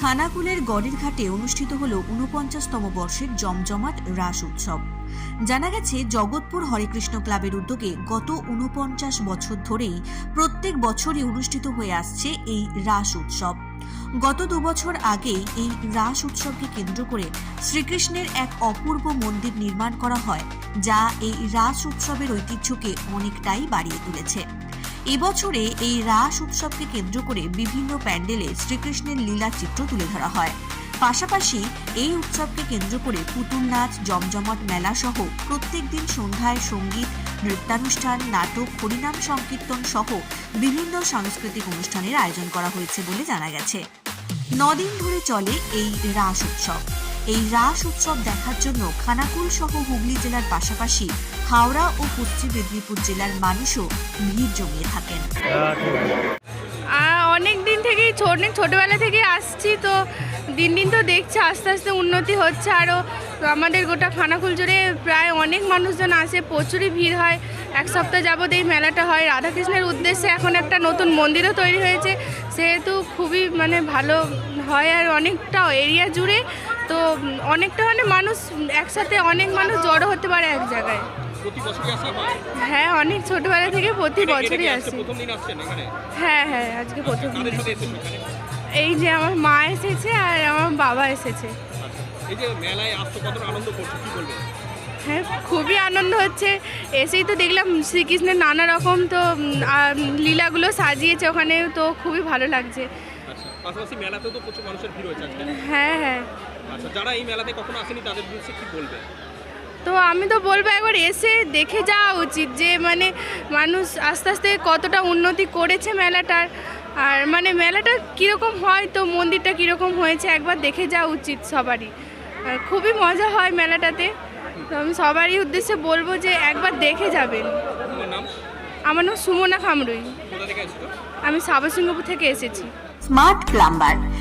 খানাকুলের গড়ের ঘাটে অনুষ্ঠিত হল ঊনপঞ্চাশতম বর্ষের জমজমাট রাস উৎসব। জানা গেছে, জগৎপুর হরেকৃষ্ণ ক্লাবের উদ্যোগে গত ঊনপঞ্চাশ বছর ধরেই প্রত্যেক বছরই অনুষ্ঠিত হয়ে আসছে এই রাস উৎসব। গত দুবছর আগেই এই রাস উৎসবকে কেন্দ্র করে শ্রীকৃষ্ণের এক অপূর্ব মন্দির নির্মাণ করা হয়, যা এই রাস উৎসবের ঐতিহ্যকে অনেকটাই বাড়িয়ে তুলেছে। এবছরে এই রাস উৎসবকে কেন্দ্র করে বিভিন্ন প্যান্ডেলে শ্রীকৃষ্ণের লীলা চিত্র তুলে ধরা হয়। পাশাপাশি এই উৎসবকে কেন্দ্র করে পুতুল নাচ, জমজমাট মেলা সহ প্রত্যেক দিন সন্ধ্যায় সংগীত, নৃত্যানুষ্ঠান, নাটক, হরিনাম সংকীর্তন সহ বিভিন্ন সাংস্কৃতিক অনুষ্ঠানের আয়োজন করা হয়েছে বলে জানা গেছে। নদিন ধরে চলে এই রাস উৎসব। এই রাস উৎসব দেখার জন্য খানাকুল সহ হুগলি জেলার পাশাপাশি হাওড়া ও পশ্চিম মেদিনীপুর জেলার মানুষও ভিড় জমিয়ে থাকেন। অনেক দিন থেকেই অনেক ছোটোবেলা থেকে আসছি তো দিন দিন তো দেখছি আস্তে আস্তে উন্নতি হচ্ছে আরও আমাদের গোটা খানাকুল জুড়ে প্রায় অনেক মানুষজন আসে, প্রচুরই ভিড় হয়। এক সপ্তাহ যাবত এই মেলাটা হয়। রাধাকৃষ্ণের উদ্দেশ্যে এখন একটা নতুন মন্দিরও তৈরি হয়েছে। সেহেতু খুবই মানে ভালো হয় আর অনেকটা এরিয়া জুড়ে তো অনেকটা মানে মানুষ একসাথে অনেক মানুষ জড়ো হতে পারে এক জায়গায়। হয়? অনেক ছোটোবেলা থেকে প্রতি বছরই আসি। হ্যাঁ হ্যাঁ আজকে প্রথম দিন। এই যে আমার মা এসেছে আর আমার বাবা এসেছে। আচ্ছা হ্যাঁ খুবই আনন্দ হচ্ছে। এসেই তো দেখলাম শ্রীকৃষ্ণের নানা রকম তো লীলাগুলো সাজিয়েছে ওখানে তো খুবই ভালো লাগছে। আচ্ছা হ্যাঁ হ্যাঁ। আচ্ছা যারা এই মেলাতে কখনো আসেনি তাদের উদ্দেশ্যে কি বলবে? তো আমি তো বলব একবার এসে দেখে যাওয়া উচিত যে মানে মানুষ আস্তে আস্তে কতটা উন্নতি করেছে মেলাটার। আর মানে মেলাটা কীরকম হয় তো মন্দিরটা কীরকম হয়েছে একবার দেখে যাওয়া উচিত সবারই। আর খুবই মজা হয় মেলাটাতে। তো আমি সবারই উদ্দেশ্যে বলব যে একবার দেখে যাবেন। আমার নাম সুমনা খামরুই। আমি সাবসিংহপুর থেকে এসেছি। Smart plumber.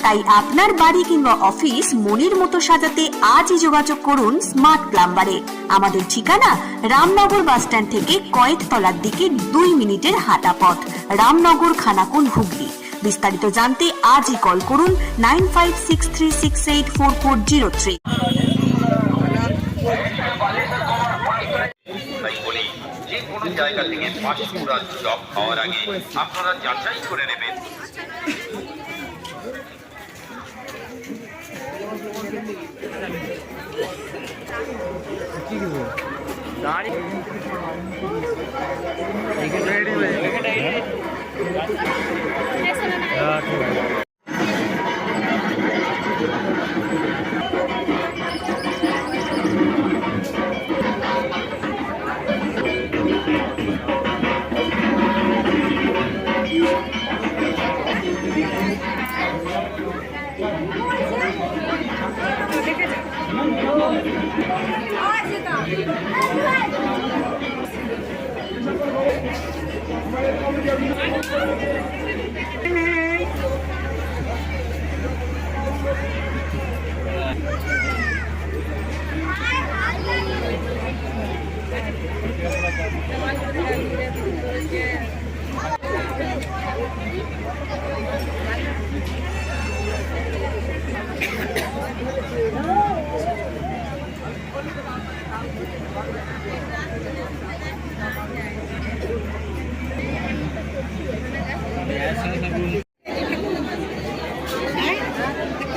তাই আপনার বাড়ি কিংবা অফিস মনের মতো সাজাতে আজই যোগাযোগ করুন স্মার্ট প্লাম্বারে আমাদের ঠিকানা রামনগর বাসস্ট্যান্ড থেকে কয়েকতলার দিকে দুই মিনিটের হাঁটা পথ, রামনগর খানাকুল হুগলি। বিস্তারিত জানতে আজই কল করুন nine five six three six eight four four zero three. জায়গা থেকে পাঁচশোরা জব পাওয়ার আগে আপনারা যাচাই করে নেবেন শুরু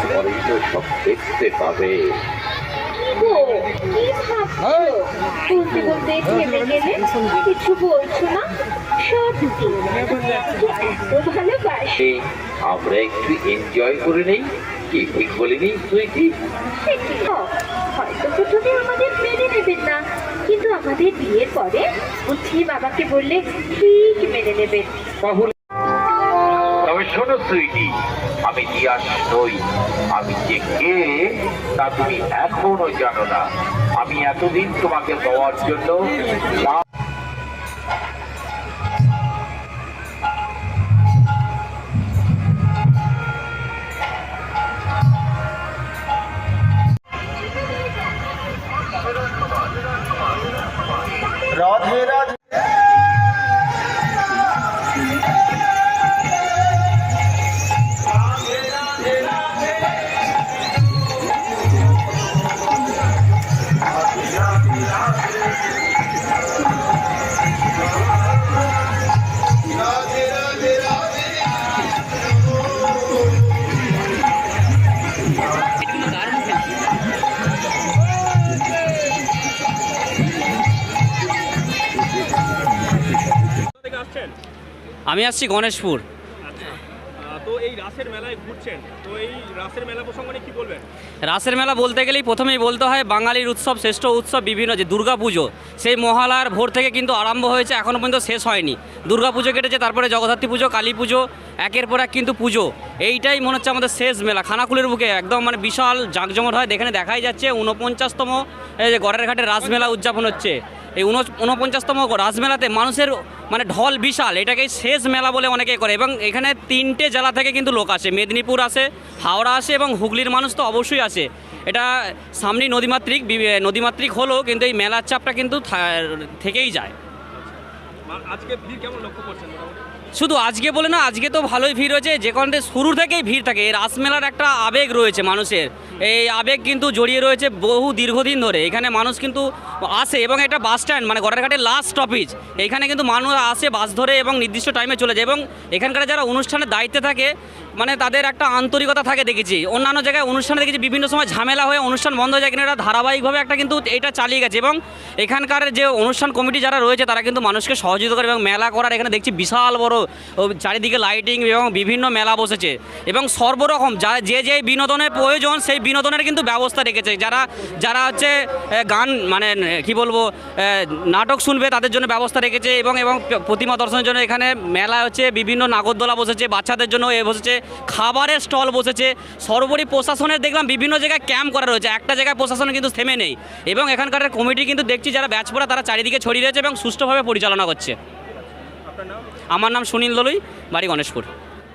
তো সব দেখতে পাবে। গো, কি ভাবছ? বলতে বলতে থেমে গেলে কিছু বলছো না সত্যি এত ভালোবাসি আমরা একটু এনজয় করে নেই কি ঠিক বলিনি তুই কি? হয়তো প্রথমে আমাদের মেনে নেবেন না কিন্তু আমাদের বিয়ের পরে বুঝি বাবাকে বললে ঠিক মেনে নেবেন। শোনো, সুইটি, আমি দিয়াস নই। আমি যে কে, তা তুমি এখনও জানো না। আমি এতদিন তোমাকে পাওয়ার জন্য আমি আসছি গণেশপুর। আচ্ছা। তো এই রাসের মেলায় ঘুরছেন। তো এই রাসের মেলা প্রসঙ্গে কি বলবেন? রাসের মেলা বলতে গেলেই প্রথমেই বলতে হয় বাঙালির উৎসব শ্রেষ্ঠ উৎসব বিভিন্ন যে দুর্গাপুজো সেই মহালার ভোর থেকে কিন্তু আরম্ভ হয়েছে এখনও পর্যন্ত শেষ হয়নি। দুর্গাপুজো কেটেছে তারপরে জগদ্ধাত্রী পুজো কালী পুজো একের পর এক কিন্তু পুজো। এইটাই মনে হচ্ছে আমাদের শেষ মেলা। খানাকুলের বুকে একদম মানে বিশাল জাঁকজমট হয়। এখানে দেখাই যাচ্ছে ঊনপঞ্চাশতম এই যে গড়ের ঘাটে রাসমেলা উদযাপন হচ্ছে। এই উনপঞ্চাশতম রাজমেলাতে মানুষের মানে ঢল বিশাল, এটাকে শেষ মেলা বলে অনেকে করে। এবং এখানে তিনটে জেলা থেকে কিন্তু লোক আসে। মেদিনীপুর আসে, হাওড়া আসে এবং হুগলির মানুষ তো অবশ্যই আসে। এটা সামনেই নদীমাতৃক নদীমাতৃক হলেও কিন্তু এই মেলার চাপটা কিন্তু থেকেই যায়। আজকে ভিড় কেমন লক্ষ্য করছেন? শুধু আজকে বলে না, আজকে তো ভালোই ভিড় হয়েছে। যে কারণে শুরু থেকেই ভিড় থাকে। এই রাসমেলার একটা আবেগ রয়েছে মানুষের। এই আবেগ কিন্তু জড়িয়ে রয়েছে বহু দীর্ঘদিন ধরে। এখানে মানুষ কিন্তু আসে এবং একটা বাস স্ট্যান্ড মানে গড়ারঘাটের লাস্ট স্টপেজ এখানে কিন্তু মানুষ আসে বাস ধরে এবং নির্দিষ্ট টাইমে চলে যায় এবং এখানকার যারা অনুষ্ঠানের দায়িত্বে থাকে মানে তাদের একটা আন্তরিকতা থাকে দেখেছি। অন্যান্য জায়গায় অনুষ্ঠানে দেখেছি বিভিন্ন সময় ঝামেলা হয়ে অনুষ্ঠান বন্ধ হয়ে যায়, কিন্তু এটা ধারাবাহিকভাবে একটা কিন্তু এটা চালিয়ে গেছে এবং এখানকার যে অনুষ্ঠান কমিটি যারা রয়েছে, তারা কিন্তু মানুষকে সহযোগিতা করে এবং মেলা করার এখানে দেখছি বিশাল বড় চারিদিকে লাইটিং এবং বিভিন্ন মেলা বসেছে। এবং সর্বরকম যা যে যে বিনোদনের প্রয়োজন, সেই বিনোদনের কিন্তু ব্যবস্থা রেখেছে। যারা যারা হচ্ছে গান মানে কি বলব নাটক শুনবে, তাদের জন্য ব্যবস্থা রেখেছে এবং এবং প্রতিমা দর্শনের জন্য এখানে মেলা হচ্ছে বিভিন্ন নাগরদোলা বসেছে, বাচ্চাদের জন্য এ বসেছে। খাবারের স্টল বসেছে। সর্বোপরি প্রশাসনের দেখলাম বিভিন্ন জায়গায় ক্যাম্প করা রয়েছে। একটা জায়গায় প্রশাসন কিন্তু থেমে নেই। এবং এখানকার কমিটি কিন্তু দেখছি যারা ব্যাচ পড়া তারা চারিদিকে ছড়িয়ে রয়েছে এবং সুষ্ঠুভাবে পরিচালনা করছে। আমার নাম সুনীল দলুই বাড়ি Ganeshpur.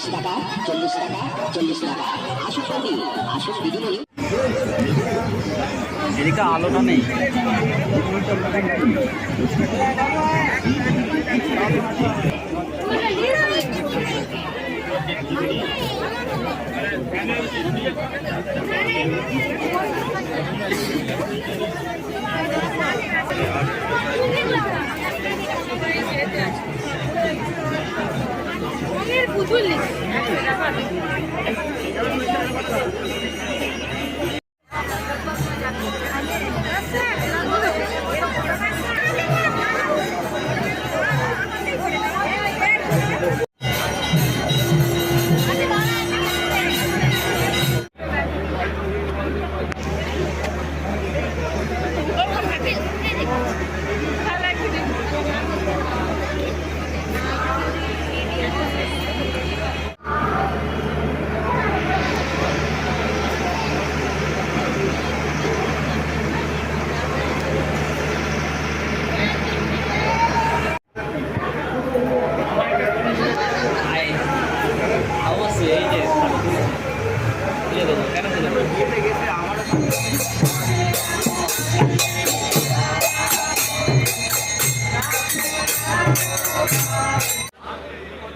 চল্লিশ টাকা চল্লিশ টাকা চল্লিশ টাকা। আসুন বন্ধু আসুন দিদিমণি এদিকে আলোটা নেই। অবশ্যই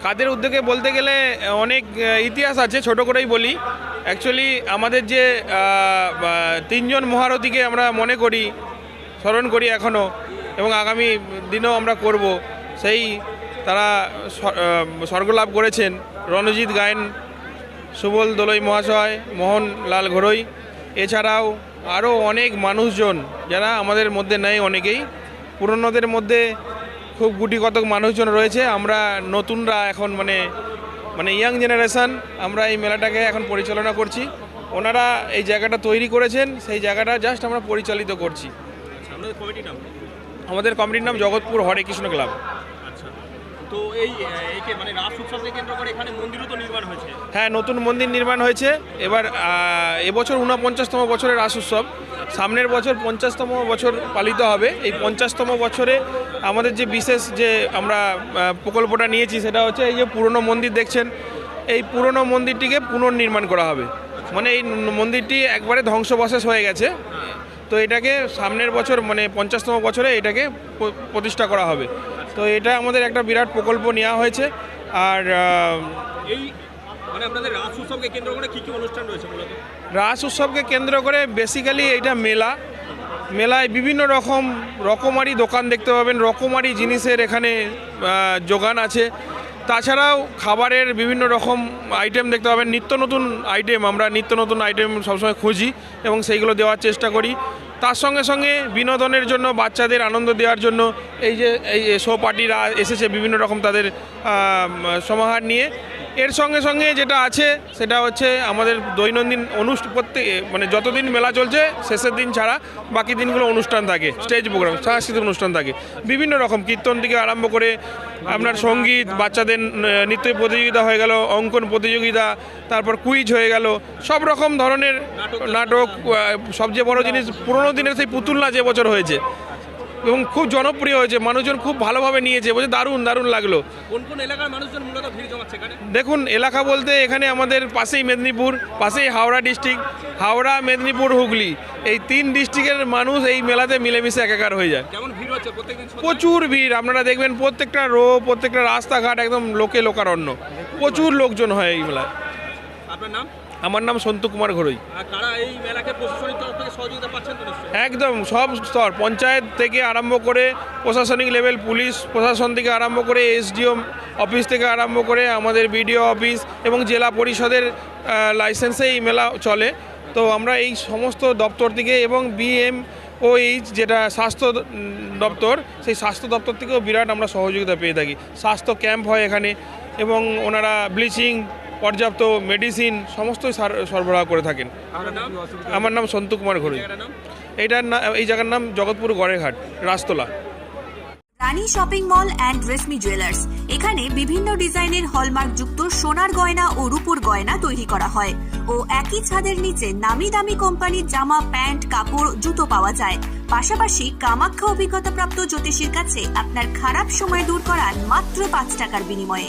কাদের উদ্যোগে বলতে গেলে অনেক ইতিহাস আছে, ছোট করেই বলি। অ্যাকচুয়ালি আমাদের যে তিনজন মহারথীকে আমরা মনে করি, স্মরণ করি এখনও এবং আগামী দিনেও আমরা করব, সেই তারা স্বর্গলাভ করেছেন রণজিৎ গায়েন, সুবল দোলই মহাশয় মোহন লাল ঘরোই এছাড়াও আরও অনেক মানুষজন, যারা আমাদের মধ্যে নেই অনেকেই, পুরনোদের মধ্যে খুব গুটি কতক মানুষজন রয়েছে। আমরা নতুনরা এখন মানে মানে ইয়াং জেনারেশান আমরা এই মেলাটাকে এখন পরিচালনা করছি। ওনারা এই জায়গাটা তৈরি করেছেন সেই জায়গাটা জাস্ট আমরা পরিচালিত করছি। আচ্ছা আপনাদের কমিটির নাম? আমাদের কমিটির নাম জগৎপুর হরে কৃষ্ণ ক্লাব। তো মানে রাস করে নির্মাণ হয়েছে। হ্যাঁ নতুন মন্দির নির্মাণ হয়েছে। এবার এবছর ঊনপঞ্চাশতম বছরের রাস উৎসব। সামনের বছর পঞ্চাশতম বছর পালিত হবে। এই পঞ্চাশতম বছরে আমাদের যে বিশেষ যে আমরা প্রকল্পটা নিয়েছি, সেটা হচ্ছে এই যে পুরনো মন্দির দেখছেন, এই পুরনো মন্দিরটিকে পুনর্নির্মাণ করা হবে। মানে এই মন্দিরটি একবারে ধ্বংসবশেষ হয়ে গেছে। তো এটাকে সামনের বছর মানে পঞ্চাশতম বছরে এটাকে প্রতিষ্ঠা করা হবে। তো এটা আমাদের একটা বিরাট প্রকল্প নেওয়া হয়েছে। আর এই মানে আপনাদের রাস উৎসবকে কেন্দ্র করে কি কি অনুষ্ঠান রয়েছে মূলত? রাস উৎসবকে কেন্দ্র করে বেসিক্যালি এটা মেলা। মেলায় বিভিন্ন রকম রকমারি দোকান দেখতে পাবেন রকমারি জিনিসের এখানে যোগান আছে। তাছাড়াও খাবারের বিভিন্ন রকম আইটেম দেখতে পাবেন। নিত্য নতুন আইটেম আমরা নিত্য নতুন আইটেম সবসময় খুঁজি এবং সেইগুলো দেওয়ার চেষ্টা করি। তার সঙ্গে সঙ্গে বিনোদনের জন্য, বাচ্চাদের আনন্দ দেওয়ার জন্য এই যে, এই শো পার্টিরা এসেছে বিভিন্ন রকম তাদের সমাহার নিয়ে। এর সঙ্গে সঙ্গে যেটা আছে, সেটা হচ্ছে আমাদের দৈনন্দিন অনুষ্ঠান, প্রত্যেক মানে যতদিন মেলা চলছে, শেষের দিন ছাড়া বাকি দিনগুলো অনুষ্ঠান থাকে স্টেজ প্রোগ্রাম সাংস্কৃতিক অনুষ্ঠান থাকে। বিভিন্ন রকম কীর্তন থেকে আরম্ভ করে আপনার সংগীত, বাচ্চাদের নৃত্য প্রতিযোগিতা হয়ে গেল, অঙ্কন প্রতিযোগিতা, তারপর কুইজ হয়ে গেল, সব রকম ধরনের নাটক সবচেয়ে বড় জিনিস পুরোনো দিনের সেই পুতুল নাচ এবছর হয়েছে। এবং খুব জনপ্রিয় হয়েছে মানুষজন খুব ভালোভাবে নিয়েছে বলছে দারুণ দারুণ লাগল। কোন কোন এলাকার মানুষজন মূলত ভিড় জমাচ্ছে এখানে? দেখুন এলাকা বলতে এখানে আমাদের পাশেই মেদিনীপুর পাশেই হাওড়া ডিস্ট্রিক্ট হাওড়া মেদিনীপুর হুগলি। এই তিন ডিস্ট্রিক্টের মানুষ এই মেলাতে মিলেমিশে একাকার হয়ে যায়। কেমন ভিড় হচ্ছে প্রত্যেকদিন প্রচুর ভিড় আপনারা দেখবেন প্রত্যেকটা রো প্রত্যেকটা রাস্তাঘাট একদম লোকে লোকারণ্য। প্রচুর লোকজন হয় এই মেলায়। আপনার নাম? আমার নাম সন্তু কুমার ঘরুই। আর কারা এই মেলাকে প্রশাসনিক সহযোগিতা পাচ্ছেন তো একদম সব স্তর পঞ্চায়েত থেকে আরম্ভ করে প্রশাসনিক লেভেল পুলিশ প্রশাসন থেকে আরম্ভ করে এসডিও অফিস থেকে আরম্ভ করে আমাদের বিডিও অফিস এবং জেলা পরিষদের লাইসেন্সে এই মেলা চলে। তো আমরা এই সমস্ত দপ্তর থেকে এবং বিএম ও এইচ যেটা স্বাস্থ্য দপ্তর সেই স্বাস্থ্য দপ্তর থেকেও বিরাট আমরা সহযোগিতা পেয়ে থাকি। স্বাস্থ্য ক্যাম্প হয় এখানে এবং ওনারা ব্লিচিং পর্যাপ্ত মেডিসিন সমস্তই সার- সরবরাহ করে থাকেন। আমার নাম সন্তু কুমার ঘরুই জায়গাটার নাম? এইটার এই জায়গার নাম Jagatpur Gareghat Rastala. Rani shopping mall and Reshmi jewellers. এখানে বিভিন্ন ডিজাইনের হলমার্ক যুক্ত সোনার গয়না ও রূপোর গয়না তৈরি করা হয় ও একই ছাদের নিচে নামি দামি কোম্পানির জামা প্যান্ট কাপড় জুতো পাওয়া যায়। পাশাপাশি কামাখ্যা অভিজ্ঞতাপ্রাপ্ত জ্যোতিষীর কাছে আপনার খারাপ সময় দূর করার মাত্র পাঁচ টাকার বিনিময়ে।